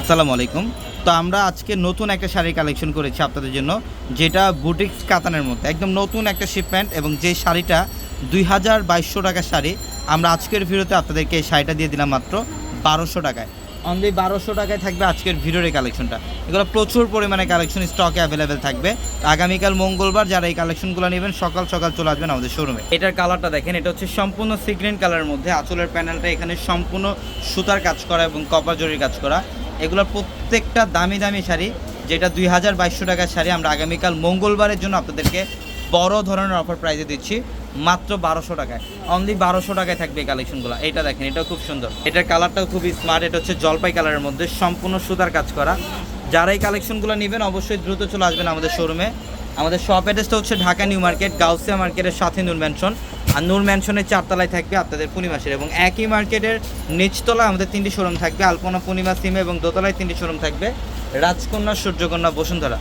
আসসালামু আলাইকুম। তো আমরা আজকে নতুন একটা শাড়ি কালেকশন করেছি আপনাদের জন্য, যেটা বুটিক্স কাতানের মধ্যে, একদম নতুন একটা শিপমেন্ট এবং যে শাড়িটা দুই হাজার বাইশশো টাকার শাড়ি, আমরা আজকের ভিডিওতে আপনাদেরকে এই শাড়িটা দিয়ে দিলাম মাত্র বারোশো টাকায়। অনলি বারোশো টাকায় থাকবে আজকের ভিডিওর এই কালেকশনটা এগুলো প্রচুর পরিমাণে কালেকশন স্টকে অ্যাভেলেবেল থাকবে। আগামীকাল মঙ্গলবার যারা এই কালেকশনগুলো নেবেন, সকাল সকাল চলে আসবেন আমাদের শোরুমে এটার কালারটা দেখেন, এটা হচ্ছে সম্পূর্ণ সিগ্রিন কালারের মধ্যে, আঁচলের প্যানেলটা এখানে সম্পূর্ণ সুতার কাজ করা এবং কপার জরির কাজ করা। এগুলোর প্রত্যেকটা দামি দামি শাড়ি, যেটা দুই হাজার বাইশশো টাকার শাড়ি, আমরা আগামীকাল মঙ্গলবারের জন্য আপনাদেরকে বড় ধরনের অফার প্রাইজে দিচ্ছি, মাত্র বারোশো টাকায়। অনলি বারোশো টাকায় থাকবে এই কালেকশনগুলো এটা দেখেন এটা খুব সুন্দর। এটার কালারটাও খুবই স্মার্ট এটা হচ্ছে জলপাই কালারের মধ্যে সম্পূর্ণ সুতার কাজ করা। যারা এই কালেকশনগুলো নেবেন, অবশ্যই দ্রুত চলে আসবেন আমাদের শোরুমে আমাদের শপ অ্যাড্রেসটা হচ্ছে ঢাকা নিউ মার্কেট, গাউসিয়া মার্কেটের সাথে নূর ম্যানশন আর নূর ম্যানশনের চারতলায় থাকবে আপনাদের পূর্ণিমাসের এবং একই মার্কেটের নিচতলায় আমাদের তিনটি শোরুম থাকবে। আলপনা পূর্ণিমা সিমে এবং দোতলায় তিনটি শোরুম থাকবে। রাজকন্যা সূর্যকন্যা বসুন্ধরা।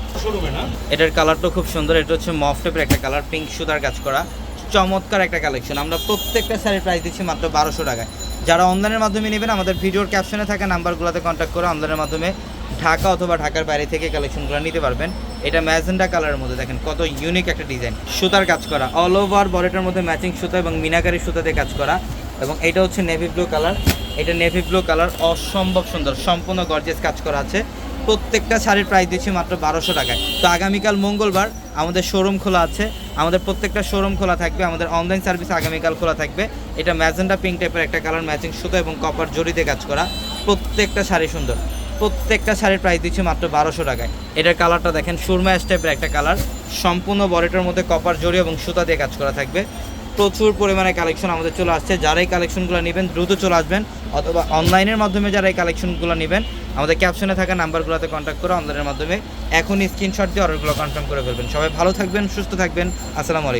এটার কালারটা খুব সুন্দর। এটা হচ্ছে মফ টেপের একটা কালার পিঙ্ক সুতার কাজ করা। চমৎকার একটা কালেকশন আমরা প্রত্যেকটা শাড়ির প্রাইস দিচ্ছি মাত্র বারোশো টাকায়। যারা অনলাইনের মাধ্যমে নেবেন, আমাদের ভিডিওর ক্যাপশনে থাকা নাম্বারগুলোতে কন্ট্যাক্ট করে অনলাইনের মাধ্যমে ঢাকা অথবা ঢাকার বাইরে থেকে কালেকশনগুলো নিতে পারবেন। এটা ম্যাজেন্ডা কালারের মধ্যে দেখেন, কত ইউনিক একটা ডিজাইন সুতার কাজ করা অল ওভার বডিটার মধ্যে ম্যাচিং সুতা এবং মিনাকারি সুতাতে কাজ করা এবং এটা হচ্ছে নেভি ব্লু কালার এটা নেভি ব্লু কালার অসম্ভব সুন্দর, সম্পূর্ণ গর্জেস কাজ করা আছে। প্রত্যেকটা শাড়ির প্রাইস দিচ্ছি মাত্র বারোশো টাকায়। তো আগামীকাল মঙ্গলবার আমাদের শোরুম খোলা আছে। আমাদের প্রত্যেকটা শোরুম খোলা থাকবে। আমাদের অনলাইন সার্ভিস আগামীকাল খোলা থাকবে। এটা ম্যাজেন্ডা পিঙ্ক টাইপের একটা কালার ম্যাচিং সুতো এবং কপার জড়িতে কাজ করা। প্রত্যেকটা শাড়ি সুন্দর। প্রত্যেকটা শাড়ির প্রাইস দিচ্ছে মাত্র বারোশো টাকায়। এটার কালারটা দেখেন, সুরমা টাইপের একটা কালার সম্পূর্ণ বডিটার মধ্যে কপার জড়ি এবং সুতা দিয়ে কাজ করা থাকবে। প্রচুর পরিমাণে কালেকশন আমাদের চলে আসছে। যারা এই কালেকশনগুলো নেবেন, দ্রুত চলে আসবেন অথবা অনলাইনের মাধ্যমে যারা এই কালেকশনগুলো নেবেন, আমাদের ক্যাপশনে থাকা নাম্বারগুলোতে কন্ট্যাক্ট করে অনলাইনের মাধ্যমে এখনই স্ক্রিনশট দিয়ে অর্ডারগুলো কনফার্ম করে ফেলবেন। সবাই ভালো থাকবেন, সুস্থ থাকবেন। আসসালামু আলাইকুম।